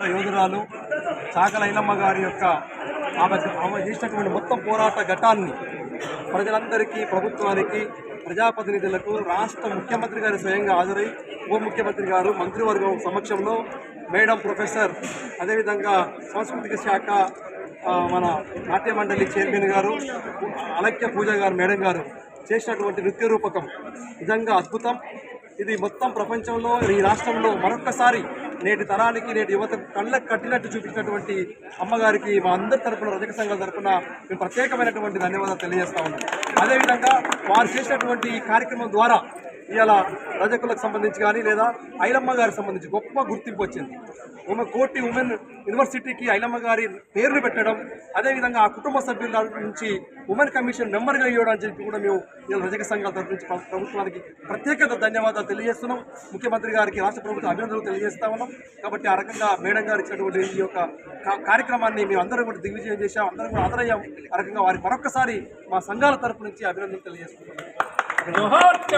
యోధురాలు చాకల ఐలమ్మ గారి యొక్క ఆమె ఆమె చేసినటువంటి మొత్తం పోరాట ఘటాన్ని ప్రజలందరికీ ప్రభుత్వానికి ప్రజాప్రతినిధులకు రాష్ట్ర ముఖ్యమంత్రి గారు స్వయంగా హాజరై ఉప ముఖ్యమంత్రి గారు మంత్రివర్గం సమక్షంలో మేడం ప్రొఫెసర్ అదేవిధంగా సాంస్కృతిక శాఖ మన నాట్య మండలి చైర్మన్ గారు అలక్య పూజ గారు మేడం గారు చేసినటువంటి నృత్య రూపకం. నిజంగా అద్భుతం. ఇది మొత్తం ప్రపంచంలో ఈ రాష్ట్రంలో మరొక్కసారి నేటి తరానికి నేటి యువత కళ్ళకు కట్టినట్టు చూపించినటువంటి అమ్మగారికి మా అందరి తరపున రజక సంఘాల తరపున మేము ప్రత్యేకమైనటువంటి ధన్యవాదాలు తెలియజేస్తా ఉన్నాం. అదేవిధంగా వారు చేసినటువంటి ఈ కార్యక్రమం ద్వారా ఇలా రజకులకు సంబంధించి కానీ లేదా ఐలమ్మ గారికి సంబంధించి గొప్ప గుర్తింపు వచ్చింది. ఉమెన్ కోటి ఉమెన్ యూనివర్సిటీకి ఐలమ్మ గారి పేరును పెట్టడం అదేవిధంగా ఆ కుటుంబ సభ్యుల నుంచి ఉమెన్ కమిషన్ మెంబర్గా ఇవ్వడం అని చెప్పి కూడా మేము రజక సంఘాల తరపు నుంచి ప్రభుత్వానికి ప్రత్యేక ధన్యవాదాలు తెలియజేస్తున్నాం. ముఖ్యమంత్రి గారికి రాష్ట్ర ప్రభుత్వం అభినందనలు తెలియజేస్తా ఉన్నాం. కాబట్టి ఆ రకంగా మేడం గారు ఇచ్చినటువంటి ఈ యొక్క కార్యక్రమాన్ని మేము అందరం కూడా దిగ్విజయం చేశాం అందరం కూడా ఆదరయ్యాం ఆ రకంగా వారికి మరొకసారి మా సంఘాల తరపు నుంచి అభినందనలు తెలియజేస్తున్నాం